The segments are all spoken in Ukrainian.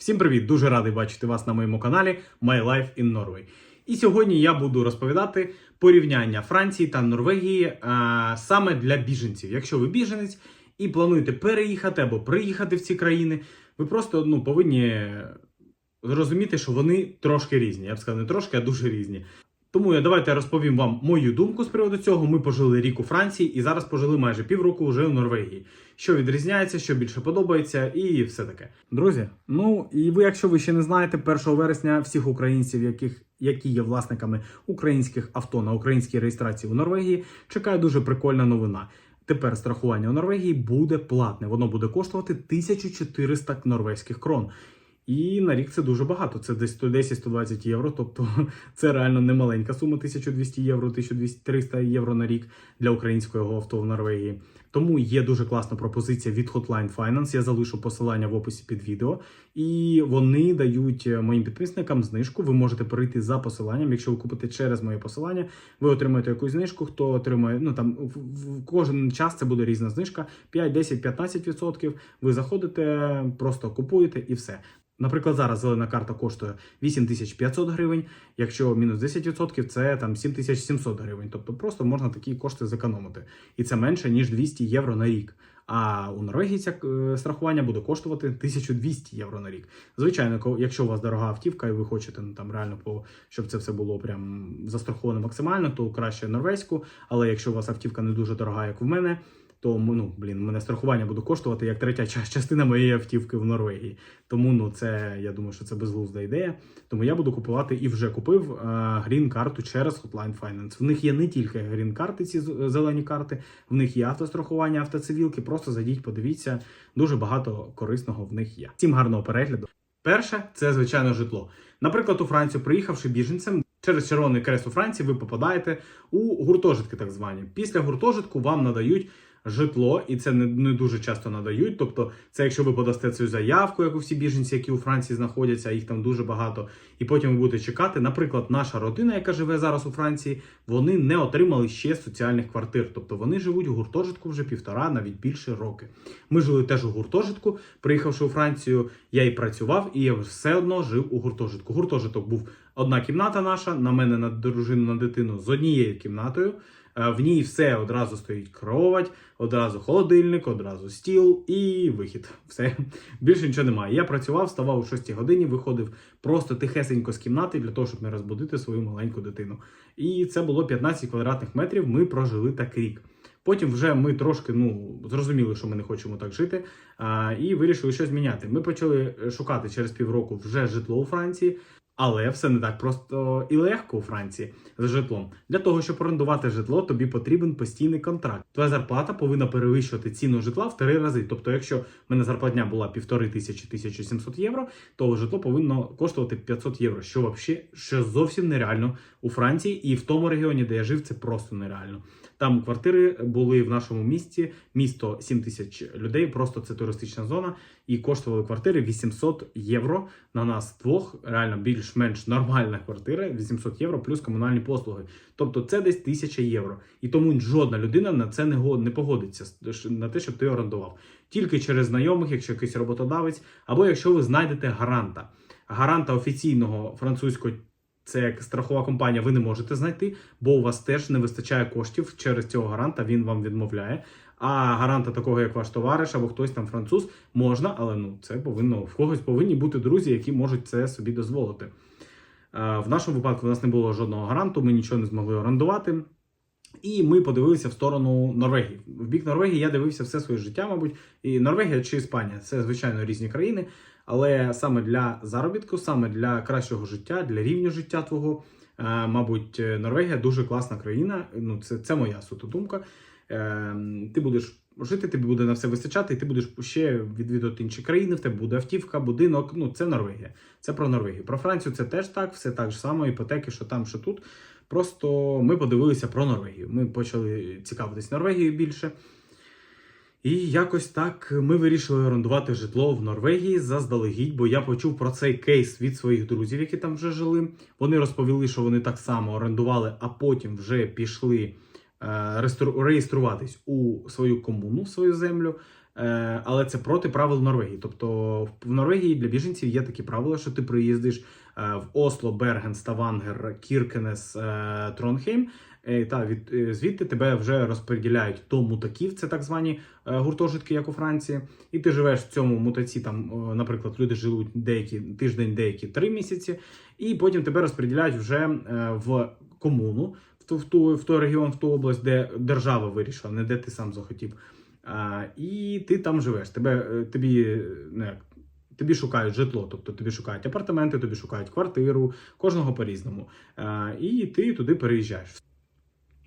Всім привіт! Дуже радий бачити вас на моєму каналі My Life in Norway. І сьогодні я буду розповідати порівняння Франції та Норвегії а, саме для біженців. Якщо ви біженець і плануєте переїхати або приїхати в ці країни, ви просто ну, повинні зрозуміти, що вони трошки різні. Я б сказав, не трошки, а дуже різні. Тому я давайте розповім вам мою думку з приводу цього. Ми пожили рік у Франції і зараз пожили майже півроку вже у Норвегії. Що відрізняється, що більше подобається, і все таке. Друзі, ну і ви, якщо ви ще не знаєте, 1 вересня всіх українців, яких які є власниками українських авто на українській реєстрації у Норвегії, чекає дуже прикольна новина. Тепер страхування у Норвегії буде платне. Воно буде коштувати 1400 норвезьких крон. І на рік це дуже багато. Це десь 110-120 євро. Тобто це реально немаленька сума 1200 євро, 1200 євро на рік для українського авто в Норвегії. Тому є дуже класна пропозиція від Hotline Finance. Я залишу посилання в описі під відео. І вони дають моїм підписникам знижку. Ви можете перейти за посиланням. Якщо ви купите через моє посилання, ви отримаєте якусь знижку. Хто отримає, ну там в, кожен час це буде різна знижка: 5, 10, 15%. Ви заходите, просто купуєте і все. Наприклад, зараз зелена карта коштує 8500 гривень. Якщо мінус 10%, це там 7700 гривень. Тобто просто можна такі кошти зекономити. І це менше ніж 200 євро на рік. А у Норвегії це страхування буде коштувати 1200 євро на рік. Звичайно, якщо у вас дорога автівка, і ви хочете ну, там реально по щоб це все було прям застраховано максимально, то краще норвезьку. Але якщо у вас автівка не дуже дорога, як в мене, то ну блін, мене страхування буде коштувати як третя частина моєї автівки в Норвегії. Тому ну це я думаю, що це безглузда ідея. Тому я буду купувати і вже купив грін карту через Hotline Finance. В них є не тільки грін карти, ці зелені карти, в них є автострахування, автоцивілки. Просто зайдіть, подивіться. Дуже багато корисного в них є. Всім гарного перегляду. Перше, це звичайно житло. Наприклад, у Францію, приїхавши біженцем, через Червоний Крест у Франції ви попадаєте у гуртожитки, так звані. Після гуртожитку вам надають житло, і це не, не дуже часто надають. Тобто, це якщо ви подасте цю заявку, як у всі біженці, які у Франції знаходяться, їх там дуже багато, і потім ви будете чекати. Наприклад, наша родина, яка живе зараз у Франції, вони не отримали ще соціальних квартир. Тобто вони живуть у гуртожитку вже півтора, навіть більше роки. Ми жили теж у гуртожитку. Приїхавши у Францію, я і працював, і я все одно жив у гуртожитку. Гуртожиток був одна кімната наша, на мене на дружину, на дитину з однією кімнатою. Е, В ній все одразу стоїть кровать, одразу холодильник, одразу стіл і вихід. Все більше нічого немає. Я працював, вставав о 6 годині, виходив просто тихесенько з кімнати для того, щоб не розбудити свою маленьку дитину. І це було 15 квадратних метрів. Ми прожили так рік. Потім вже ми трошки ну зрозуміли, що ми не хочемо так жити, а, і вирішили щось міняти. Ми почали шукати через півроку вже житло у Франції. Але все не так просто і легко у Франції з житлом. Для того, щоб орендувати житло, тобі потрібен постійний контракт. Твоя зарплата повинна перевищувати ціну житла в три рази. Тобто, якщо в мене зарплатня була півтори тисячі 1700 євро, то житло повинно коштувати 500 євро, що вообще що зовсім нереально у Франції, і в тому регіоні, де я жив, це просто нереально. Там квартири були в нашому місті, місто 7 тисяч людей, просто це туристична зона, і коштували квартири 800 євро на нас двох. Реально більш-менш нормальна квартира, 800 євро плюс комунальні послуги. Тобто це десь 1000 євро. І тому жодна людина на це не го- не погодиться на те, щоб ти орендував. Тільки через знайомих, якщо якийсь роботодавець, або якщо ви знайдете гаранта. Гаранта офіційного французького це як страхова компанія, ви не можете знайти, бо у вас теж не вистачає коштів через цього гаранта, він вам відмовляє. А гаранта такого, як ваш товариш або хтось там француз, можна, але ну це повинно в когось повинні бути друзі, які можуть це собі дозволити. Е, В нашому випадку у нас не було жодного гаранту, ми нічого не змогли орендувати. І ми подивилися в сторону Норвегії. В бік Норвегії я дивився все своє життя, мабуть. І Норвегія чи Іспанія це звичайно різні країни. Але саме для заробітку, саме для кращого життя, для рівня життя твого, е, мабуть, Норвегія дуже класна країна. Ну, це, це моя суто думка. Е, Ти будеш жити, тобі буде на все вистачати, і ти будеш ще відвідувати інші країни. В тебе буде автівка, будинок. Ну, це Норвегія. Це про Норвегію. Про Францію це теж так, все так само, іпотеки, що там, що тут. Просто ми подивилися про Норвегію. Ми почали цікавитись Норвегією більше. І якось так ми вирішили орендувати житло в Норвегії заздалегідь, бо я почув про цей кейс від своїх друзів, які там вже жили. Вони розповіли, що вони так само орендували, а потім вже пішли е, реєструватись у свою комуну, свою землю. Е, але це проти правил Норвегії. Тобто в Норвегії для біженців є такі правила, що ти приїздиш в Осло, Берген, Ставангер, Кіркенес, е, Тронхейм. е, Та від е, звідти тебе вже розподіляють до мутаків, це так звані е, гуртожитки, як у Франції. І ти живеш в цьому мутаці. Там, наприклад, люди живуть деякі тиждень, деякі три місяці, і потім тебе розподіляють вже е, в комуну, в ту, в той регіон, в ту область, де держава вирішила, не де ти сам захотів. І ти там живеш. Тебе е, тобі е, ну, тобі шукають житло, тобто тобі шукають апартаменти, тобі шукають квартиру, кожного по-різному. І ти туди переїжджаєш.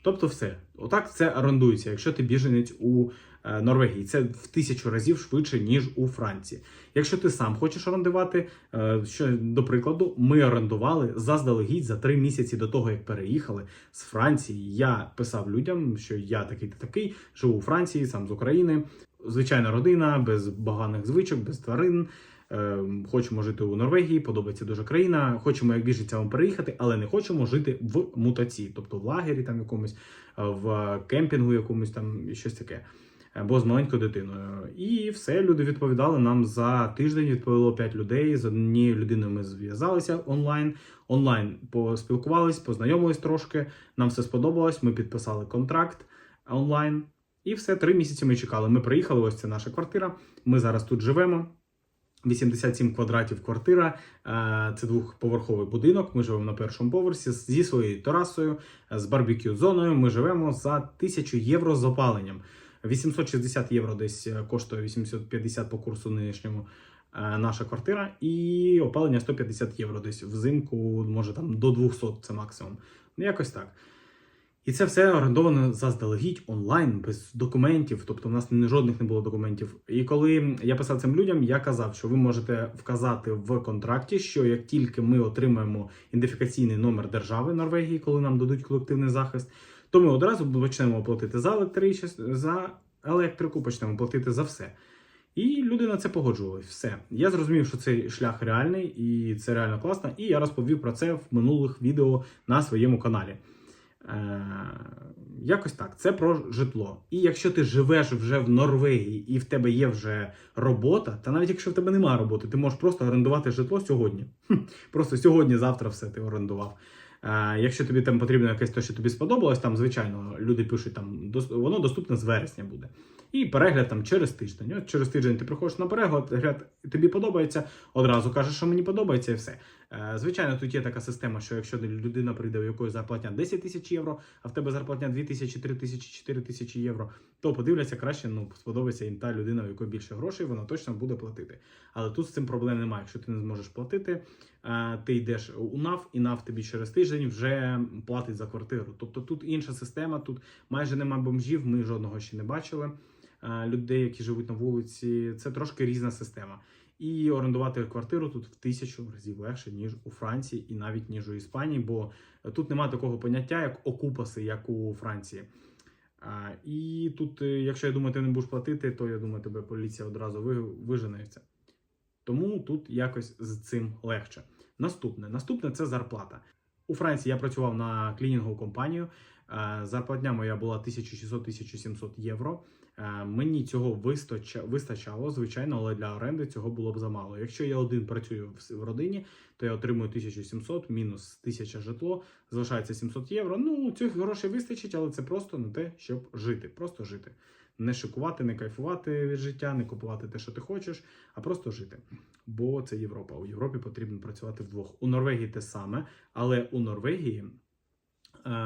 Тобто, все, отак це орендується, якщо ти біженець у е, Норвегії. Це в тисячу разів швидше, ніж у Франції. Якщо ти сам хочеш орендувати, е, що до прикладу, ми орендували заздалегідь за три місяці до того, як переїхали з Франції. Я писав людям, що я такий та такий, живу у Франції, сам з України. Звичайна родина, без поганих звичок, без тварин. Е, Хочемо жити у Норвегії, подобається дуже країна. Хочемо як біженцям переїхати, але не хочемо жити в мутації, тобто в лагері там якомусь, е, в кемпінгу якомусь там щось таке. Або з маленькою дитиною. І все, люди відповідали нам за тиждень. Відповіло 5 людей. З однією людиною ми зв'язалися онлайн. Онлайн поспілкувались, познайомились трошки. Нам все сподобалось. Ми підписали контракт онлайн. І все, три місяці ми чекали. Ми приїхали. Ось це наша квартира. Ми зараз тут живемо. 87 квадратів квартира. Е, Це двохповерховий будинок. Ми живемо на першому поверсі зі своєю терасою, е, з барбекю зоною. Ми живемо за 1000 євро з опаленням. 860 євро десь е, коштує 850 по курсу нинішньому наша квартира, і опалення 150 євро десь взимку, може там до 200 це максимум. Ну, якось так. І це все орендовано заздалегідь онлайн, без документів, тобто в нас ні жодних не було документів. І коли я писав цим людям, я казав, що ви можете вказати в контракті, що як тільки ми отримаємо ідентифікаційний номер держави Норвегії, коли нам дадуть колективний захист, то ми одразу почнемо платити за електричність, за електрику, почнемо платити за все. І люди на це погоджувались. Все. Я зрозумів, що цей шлях реальний і це реально класно. І я розповів про це в минулих відео на своєму каналі. Е, якось так, це про житло. І якщо ти живеш вже в Норвегії і в тебе є вже робота, та навіть якщо в тебе немає роботи, ти можеш просто орендувати житло сьогодні. Просто сьогодні, завтра все ти орендував. Е, якщо тобі там потрібно якесь те, що тобі сподобалось, там, звичайно, люди пишуть, там воно доступне з вересня буде. І перегляд там через тиждень. От через тиждень ти приходиш на перегляд, тобі подобається, одразу кажеш, що мені подобається, і все. Е, Звичайно, тут є така система, що якщо людина прийде, у якої зарплатня 10 тисяч євро, а в тебе зарплатня 2 тисячі, 3 тисячі, 4 тисячі євро, то подивляться краще, ну сподобається їм та людина, у якої більше грошей, вона точно буде платити. Але тут з цим проблем немає. Якщо ти не зможеш платити, е, ти йдеш у НАВ, і НАВ тобі через тиждень вже платить за квартиру. Тобто тут інша система, тут майже нема бомжів, ми жодного ще не бачили. Е, Людей, які живуть на вулиці, це трошки різна система. І орендувати квартиру тут в тисячу разів легше, ніж у Франції, і навіть ніж у Іспанії, бо тут немає такого поняття, як окупаси, як у Франції. А, і тут, е, якщо я думаю, ти не будеш платити, то я думаю, тебе поліція одразу виженеться. Тому тут якось з цим легше. Наступне. Наступне це зарплата. У Франції я працював на клінінгову компанію. Е, Зарплатня моя була 1600-1700 євро. Е, Мені цього вистача- вистачало, звичайно, але для оренди цього було б замало. Якщо я один працюю в родині, то я отримую 1700 мінус 1000 житло, залишається 700 євро. Ну, цих грошей вистачить, але це просто на те, щоб жити. Просто жити. Не шикувати, не кайфувати від життя, не купувати те, що ти хочеш, а просто жити. Бо це Європа. У Європі потрібно працювати вдвох. У Норвегії те саме, але у Норвегії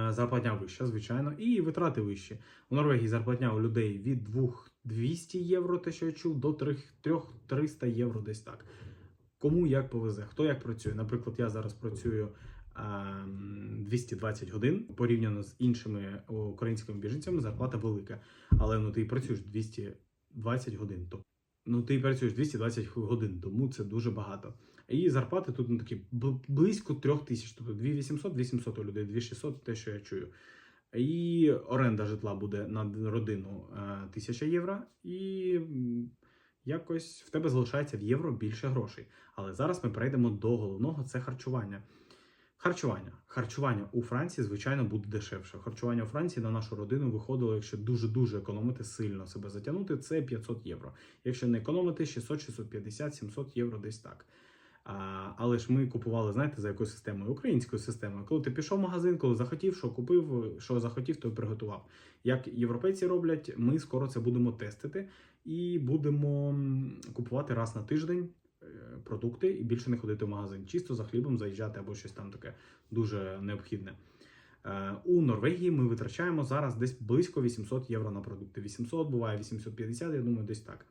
зарплатня вища, звичайно, і витрати вищі. У Норвегії зарплатня у людей від 2200 євро, те, що я чув, до 3300 євро десь так. Кому як повезе, хто як працює. Наприклад, я зараз працюю ем, 220 годин порівняно з іншими українськими біженцями, зарплата велика. Але ну ти працюєш 220 годин. Ну ти працюєш 220 годин, тому це дуже багато. І зарплати тут ну, такі близько трьох тисяч, тобто 2800, 2800 у людей, 2600, те, що я чую. І оренда житла буде на родину е, 1000 євро, і якось в тебе залишається в євро більше грошей. Але зараз ми перейдемо до головного це харчування. Харчування. Харчування у Франції, звичайно, буде дешевше. Харчування у Франції на нашу родину виходило, якщо дуже-дуже економити, сильно себе затягнути, це 500 євро. Якщо не економити, 600, 650, 700 євро десь так. А, але ж ми купували, знаєте, за якою системою? Українською системою. Коли ти пішов в магазин, коли захотів, що купив, що захотів, то приготував. Як європейці роблять, ми скоро це будемо тестити і будемо купувати раз на тиждень продукти і більше не ходити в магазин. Чисто за хлібом заїжджати або щось там таке дуже необхідне. Е, У Норвегії ми витрачаємо зараз десь близько 800 євро на продукти. 800, буває 850, я думаю, десь так.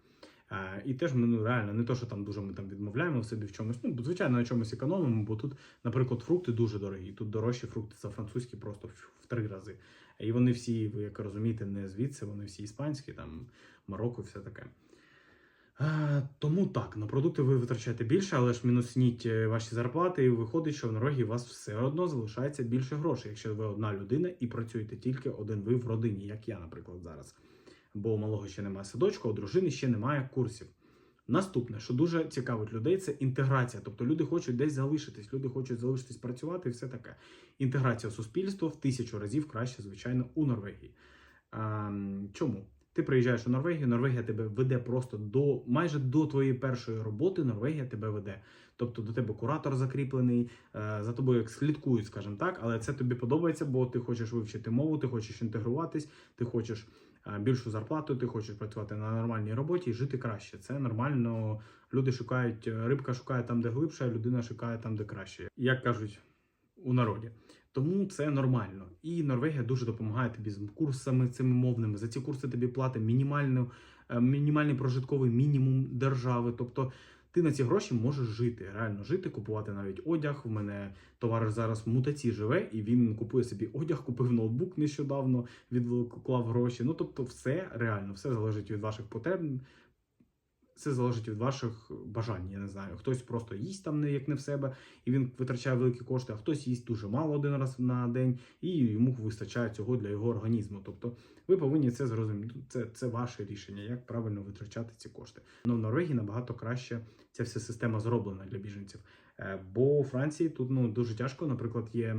Е, І теж ми ну, реально не то, що там дуже ми там відмовляємо в собі в чомусь. Ну, звичайно, на чомусь економимо, бо тут, наприклад, фрукти дуже дорогі. Тут дорожчі фрукти за французькі просто в три рази. І вони всі, ви як розумієте, не звідси, вони всі іспанські, там Марокко, все таке. Е, Тому так, на продукти ви витрачаєте більше, але ж мінусніть е, ваші зарплати, і виходить, що в Норвегії у вас все одно залишається більше грошей, якщо ви одна людина і працюєте тільки один ви в родині, як я, наприклад, зараз. Бо у малого ще немає садочка, у дружини ще немає курсів. Наступне, що дуже цікавить людей, це інтеграція. Тобто люди хочуть десь залишитись, люди хочуть залишитись працювати і все таке. Інтеграція в суспільство в тисячу разів краще, звичайно, у Норвегії. А, чому? Ти приїжджаєш у Норвегію, Норвегія тебе веде просто до майже до твоєї першої роботи. Норвегія тебе веде. Тобто до тебе куратор закріплений, е, за тобою як слідкують, скажімо так, але це тобі подобається, бо ти хочеш вивчити мову, ти хочеш інтегруватись, ти хочеш е, більшу зарплату, ти хочеш працювати на нормальній роботі і жити краще. Це нормально. Люди шукають, е, рибка шукає там, де глибше, а людина шукає там, де краще. Як кажуть у народі. Тому це нормально. І Норвегія дуже допомагає тобі з курсами цими мовними. За ці курси тобі платить мінімальну, е, мінімальний прожитковий мінімум держави. Тобто ти на ці гроші можеш жити, реально жити, купувати навіть одяг. У мене товариш зараз в мутаці живе, і він купує собі одяг, купив ноутбук нещодавно, відклав гроші. Ну тобто, все реально, все залежить від ваших потреб. Це залежить від ваших бажань. Я не знаю. Хтось просто їсть там не як не в себе, і він витрачає великі кошти, а хтось їсть дуже мало один раз на день, і йому вистачає цього для його організму. Тобто ви повинні це зрозуміти. Це, це ваше рішення, як правильно витрачати ці кошти. Ну в Норвегії набагато краще ця вся система зроблена для біженців. Е, Бо у Франції тут ну дуже тяжко. Наприклад, є.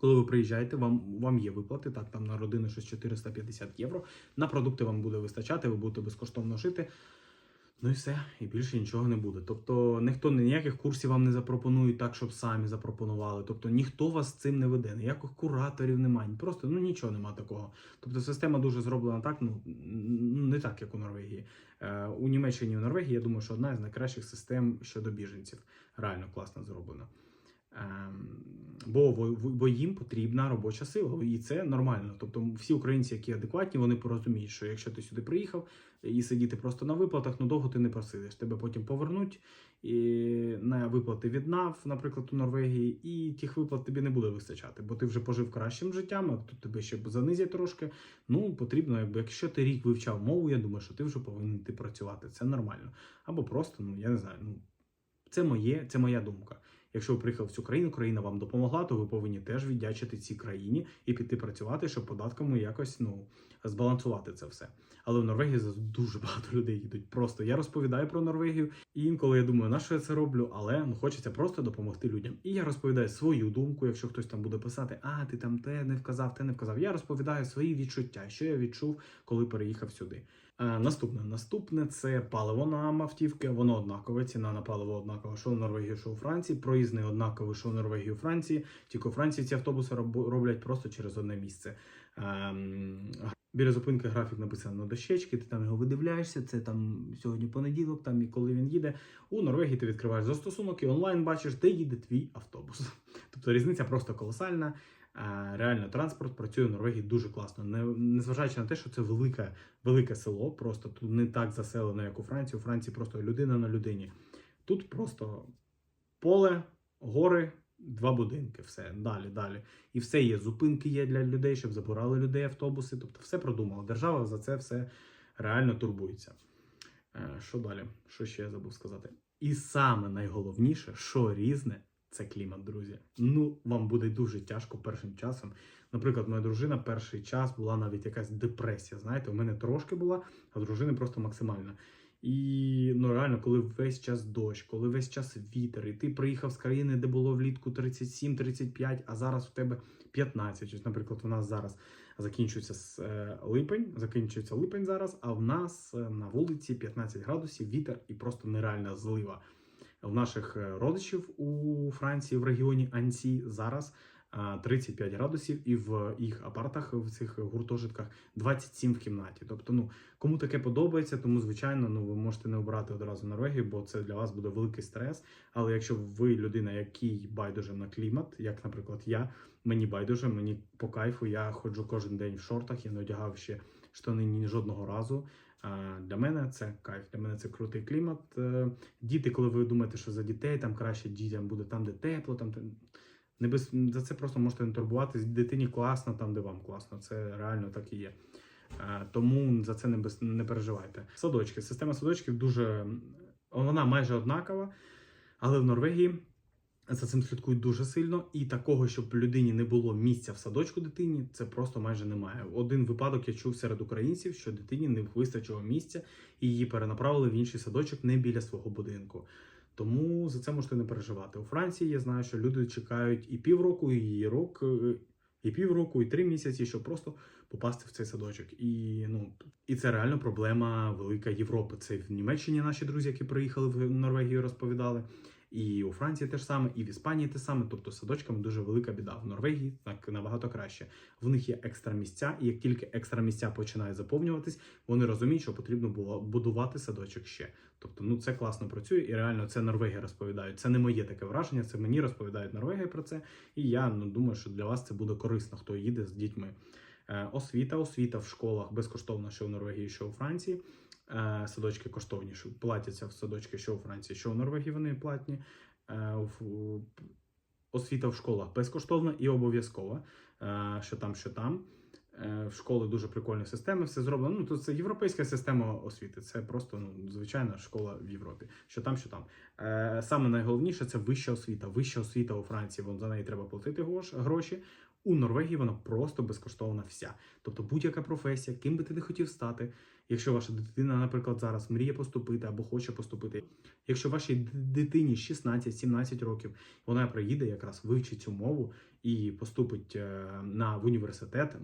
Коли ви приїжджаєте, вам вам є виплати, так там на родину щось 450 євро. На продукти вам буде вистачати, ви будете безкоштовно жити. Ну і все, і більше нічого не буде. Тобто ніхто ніяких курсів вам не запропонує так, щоб самі запропонували. Тобто ніхто вас цим не веде, ніяких кураторів немає. Просто ну нічого немає такого. Тобто система дуже зроблена так, ну не так, як у Норвегії. Е, у Німеччині і у Норвегії, я думаю, що одна з найкращих систем щодо біженців. Реально класно зроблена. Ем, Бо, бо, їм потрібна робоча сила, і це нормально. Тобто, всі українці, які адекватні, вони порозуміють, що якщо ти сюди приїхав і сидіти просто на виплатах, ну довго ти не просидиш. Тебе потім повернуть і на виплати від НАВ, наприклад, у Норвегії, і тих виплат тобі не буде вистачати, бо ти вже пожив кращим життям, а тут тебе ще занизять трошки. Ну потрібно, якби якщо ти рік вивчав мову, я думаю, що ти вже повинен йти працювати. Це нормально. Або просто, ну я не знаю, ну це моє, це моя думка. Якщо ви приїхали в цю країну, країна вам допомогла, то ви повинні теж віддячити цій країні і піти працювати, щоб податками якось ну збалансувати це все. Але в Норвегії дуже багато людей їдуть. Просто я розповідаю про Норвегію, і інколи я думаю, на що я це роблю, але ну хочеться просто допомогти людям. І я розповідаю свою думку, якщо хтось там буде писати, а ти там те не вказав, те не вказав. Я розповідаю свої відчуття, що я відчув, коли переїхав сюди. А, наступне, наступне це паливо на автівки. Воно однакове. Ціна на паливо однакова, що в Норвегії, що у Франції. Проїзний однаковий, що в Норвегії, у Франції. Тільки у Франції ці автобуси роблять просто через одне місце. Ем, Біля зупинки графік написано на дощечки, ти там його видивляєшся, це там сьогодні понеділок, там і коли він їде. У Норвегії ти відкриваєш застосунок і онлайн бачиш, де їде твій автобус. Тобто різниця просто колосальна. Реально, транспорт працює в Норвегії дуже класно. Незважаючи на те, що це велике, велике село, просто тут не так заселено, як у Франції. У Франції просто людина на людині. Тут просто поле, гори, два будинки, все далі, далі. І все є. Зупинки є для людей, щоб забирали людей автобуси. Тобто, все продумало. Держава за це все реально турбується. Е, Що далі? Що ще я забув сказати? І саме найголовніше, що різне, це клімат, друзі. Ну, вам буде дуже тяжко першим часом. Наприклад, моя дружина перший час була навіть якась депресія. Знаєте, у мене трошки була, а дружини просто максимальна. І ну реально, коли весь час дощ, коли весь час вітер, і ти приїхав з країни, де було влітку 37-35, а зараз у тебе 15. Ось, наприклад, у нас зараз закінчується с- е, липень, закінчується липень зараз, а в нас е, на вулиці 15 градусів, вітер і просто нереальна злива. В наших е, родичів у Франції в регіоні Ансі зараз е, 35 градусів, і в їх апартах в цих гуртожитках 27 в кімнаті. Тобто, ну кому таке подобається, тому звичайно, ну ви можете не обирати одразу Норвегію, бо це для вас буде великий стрес. Але якщо ви людина, який байдуже на клімат, як, наприклад, я, мені байдуже, мені по кайфу, я ходжу кожен день в шортах, я не одягав ще штани ні жодного разу. Для мене це кайф, для мене це крутий клімат. Е, Діти, коли ви думаєте, що за дітей там краще дітям буде там, де тепло, там не без за це просто можете не турбуватись. Дитині класно, там де вам класно. Це реально так і є. Е, Тому за це не без не переживайте. Садочки. Система садочків дуже вона майже однакова, але в Норвегії за цим слідкують дуже сильно, і такого, щоб людині не було місця в садочку дитині, це просто майже немає. Один випадок я чув серед українців, що дитині не вистачило місця, і її перенаправили в інший садочок не біля свого будинку. Тому за це можете не переживати. У Франції я знаю, що люди чекають і півроку, і рок, е, і півроку, і три місяці, щоб просто попасти в цей садочок. І ну і це реально проблема велика Європи. Це в Німеччині наші друзі, які приїхали в Норвегію, розповідали. І у Франції теж саме, і в Іспанії те саме. Тобто з садочками дуже велика біда. В Норвегії так набагато краще. В них є екстра місця, і як тільки екстра місця починають заповнюватись, вони розуміють, що потрібно було будувати садочок ще. Тобто, ну це класно працює, і реально це Норвегія розповідають. Це не моє таке враження, це мені розповідають Норвегія про це. І я ну думаю, що для вас це буде корисно, хто їде з дітьми. Е, Освіта, освіта в школах безкоштовна, що в Норвегії, що у Франції. Е, Садочки коштовні, платяться в садочки, що у Франції, що у Норвегії вони платні. Е, Освіта в школах безкоштовна і обов'язкова. Що там, що там. В школи дуже прикольні системи, все зроблено. Ну, то це європейська система освіти. Це просто ну, звичайна школа в Європі. Що там, що там. Е, Саме найголовніше це вища освіта. Вища освіта у Франції, вон за неї треба платити гроші. У Норвегії вона просто безкоштовна вся. Тобто будь-яка професія, ким би ти не хотів стати. Якщо ваша дитина, наприклад, зараз мріє поступити або хоче поступити, якщо вашій дитині 16-17 років, вона приїде якраз вивчить цю мову і поступить е, на в університет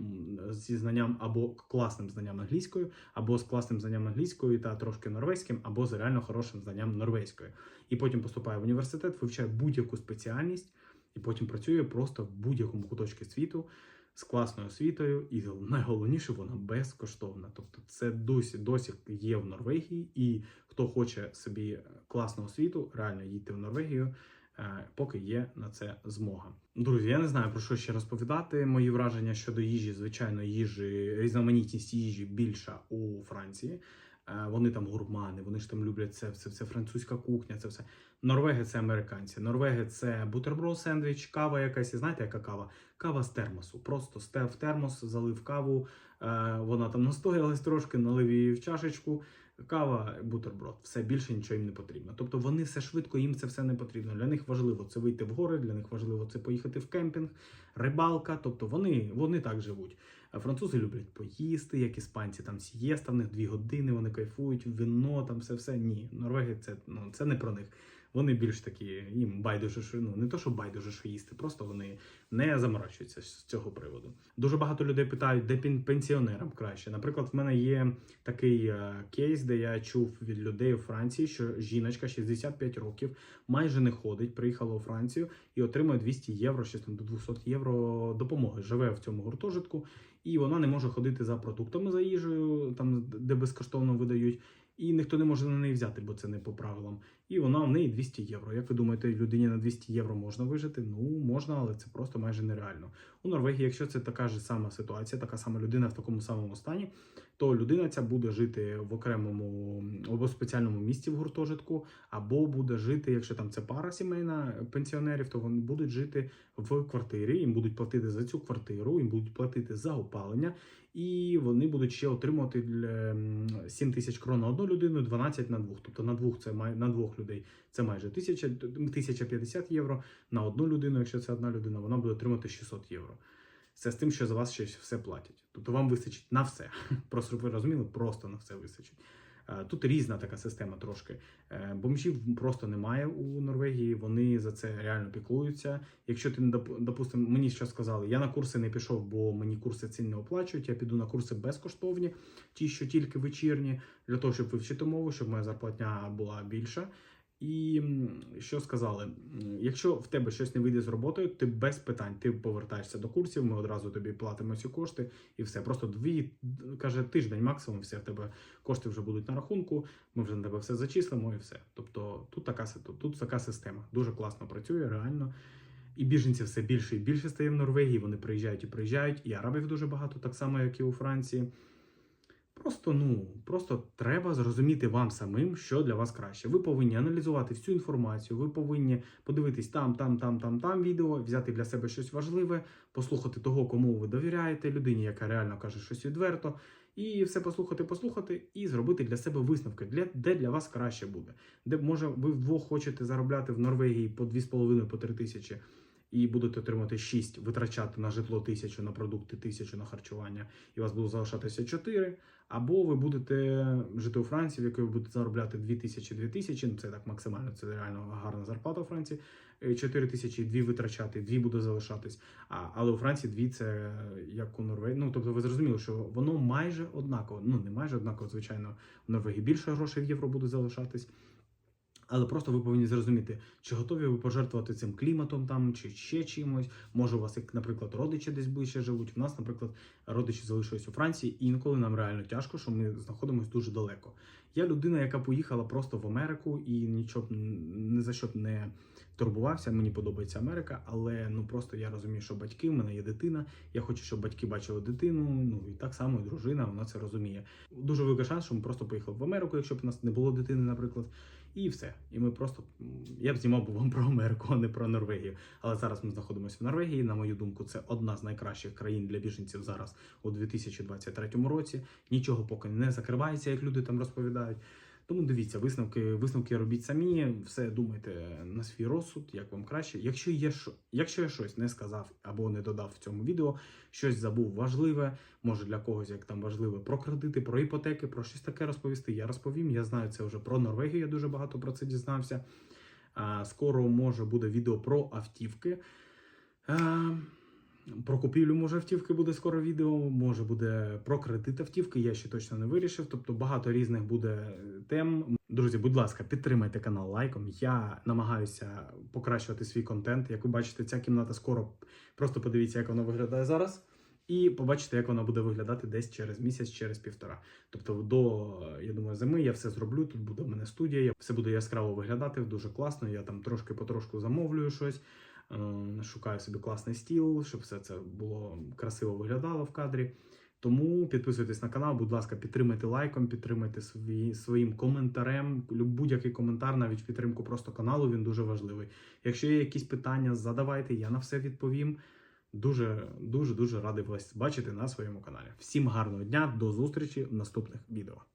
зі знанням або класним знанням англійської, або з класним знанням англійської та трошки норвезьким, або з реально хорошим знанням норвезької. І потім поступає в університет, вивчає будь-яку спеціальність, і потім працює просто в будь-якому куточку світу з класною освітою, і найголовніше вона безкоштовна. Тобто, це досі досі є в Норвегії, і хто хоче собі класну освіту, реально їдьте в Норвегію. е, Поки є на це змога, друзі. Я не знаю про що ще розповідати. Мої враження щодо їжі, звичайно, їжі, різноманітність їжі більша у Франції. Е, Вони там гурмани, вони ж там люблять це все, це французька кухня, це все. Норвеги це американці. Норвеги це бутерброд, сендвіч, кава якась. І знаєте, яка кава? Кава з термосу. Просто в термос залив каву. е, Вона там настоялась трошки, налив її в чашечку. Кава, бутерброд, все більше нічого їм не потрібно. Тобто вони все швидко, їм це все не потрібно. Для них важливо це вийти в гори, для них важливо це поїхати в кемпінг, рибалка. Тобто вони, вони так живуть. Французи люблять поїсти, як іспанці, там сієста, в них дві години, вони кайфують, вино, там все все. Ні, Норвегія це ну це не про них. Вони більш такі, їм байдуже, що ну не то, що байдуже, що їсти, просто вони не заморочуються з цього приводу. Дуже багато людей питають, де пен- пенсіонерам краще. Наприклад, в мене є такий е, кейс, де я чув від людей у Франції, що жіночка 65 років майже не ходить, приїхала у Францію і отримує 200 євро, щось там до 200 євро допомоги. Живе в цьому гуртожитку, і вона не може ходити за продуктами за їжею, там де безкоштовно видають. І ніхто не може на неї взяти, бо це не по правилам. І вона в неї 200 євро. Як ви думаєте, людині на 200 євро можна вижити? Ну можна, але це просто майже нереально. У Норвегії, якщо це така ж сама ситуація, така сама людина в такому самому стані, то людина ця буде жити в окремому або спеціальному місці в гуртожитку, або буде жити, якщо там це пара сімейна пенсіонерів, то вони будуть жити в квартирі, їм будуть платити за цю квартиру, їм будуть платити за опалення, і вони будуть ще отримувати для, 7 тисяч крон на одну людину, 12 на двох. Тобто на двох це май- на двох людей це майже 1000, 1050 євро. На одну людину, якщо це одна людина, вона буде отримати 600 євро. Це з тим, що за вас ще все платять. Тобто вам вистачить на все. Просто ви розуміли, просто на все вистачить. Е, Тут різна така система трошки. Е, Бомжів просто немає у Норвегії. Вони за це реально піклуються. Якщо ти доп- допустимо, мені що сказали, я на курси не пішов, бо мені курси ці не оплачують. Я піду на курси безкоштовні, ті, що тільки вечірні, для того, щоб вивчити мову, щоб моя зарплатня була більша. І що сказали? Якщо в тебе щось не вийде з роботою, ти без питань ти повертаєшся до курсів. Ми одразу тобі платимо ці кошти, і все. Просто дві каже тиждень максимум. Все в тебе кошти вже будуть на рахунку. Ми вже на тебе все зачислимо і все. Тобто тут така тут, тут така система. Дуже класно працює, реально. І біженців все більше і більше стає в Норвегії. Вони приїжджають і приїжджають, і арабів дуже багато, так само, як і у Франції. Просто ну просто треба зрозуміти вам самим, що для вас краще. Ви повинні аналізувати всю інформацію. Ви повинні подивитись там, там, там, там, там відео, взяти для себе щось важливе, послухати того, кому ви довіряєте, людині, яка реально каже щось відверто, і все послухати, послухати, і зробити для себе висновки, для де для вас краще буде. Де може ви вдвох хочете заробляти в Норвегії по 2,5 по 3 тисячі. І будете отримати 6, витрачати на житло тисячу, на продукти тисячу, на харчування, і у вас буде залишатися 4. Або ви будете жити у Франції, в якій ви будете заробляти 2 тисячі, 2 тисячі, ну це так максимально, це реально гарна зарплата у Франції. 4 тисячі, 2 витрачати, 2 буде залишатись. А, але у Франції 2 це як у Норвегії. Ну, тобто ви зрозуміли, що воно майже однаково. Ну, не майже однаково, звичайно, в Норвегії більше грошей в євро буде залишатись. Але просто ви повинні зрозуміти, чи готові ви пожертвувати цим кліматом там, чи ще чимось. Може, у вас, як, наприклад, родичі десь ближче живуть. У нас, наприклад, родичі залишились у Франції, і інколи нам реально тяжко, що ми знаходимося дуже далеко. Я людина, яка поїхала просто в Америку і нічого б н- ні за що не турбувався. Мені подобається Америка, але ну просто я розумію, що батьки, в мене є дитина. Я хочу, щоб батьки бачили дитину. Ну і так само і дружина, вона це розуміє. Дуже великий шанс, що ми просто поїхали в Америку, якщо б у нас не було дитини, наприклад. І все. І ми просто я б знімав би вам про Америку, а не про Норвегію. Але зараз ми знаходимося в Норвегії. На мою думку, це одна з найкращих країн для біженців зараз у 2023 році. Нічого поки не закривається, як люди там розповідають. Тому дивіться, висновки, висновки робіть самі, все думайте на свій розсуд, як вам краще. Якщо є що, якщо я щось не сказав або не додав в цьому відео, щось забув важливе, може для когось як там важливе про кредити, про іпотеки, про щось таке розповісти. Я розповім. Я знаю це вже про Норвегію. Я дуже багато про це дізнався. Скоро може буде відео про автівки. Про купівлю може автівки буде скоро відео, може буде про кредит автівки. Я ще точно не вирішив. Тобто багато різних буде тем. Друзі, будь ласка, підтримайте канал лайком. Я намагаюся покращувати свій контент. Як ви бачите, ця кімната скоро просто подивіться, як вона виглядає зараз. І побачите, як вона буде виглядати десь через місяць, через півтора. Тобто, до я думаю, зими я все зроблю. Тут буде в мене студія, все буде яскраво виглядати, дуже класно. Я там трошки потрошку замовлюю щось. Е, Шукаю собі класний стіл, щоб все це було красиво виглядало в кадрі. Тому підписуйтесь на канал, будь ласка, підтримайте лайком, підтримайте свої, своїм коментарем. Будь-який коментар, навіть підтримку просто каналу, він дуже важливий. Якщо є якісь питання, задавайте, я на все відповім. Дуже, дуже, дуже радий вас бачити на своєму каналі. Всім гарного дня, до зустрічі в наступних відео.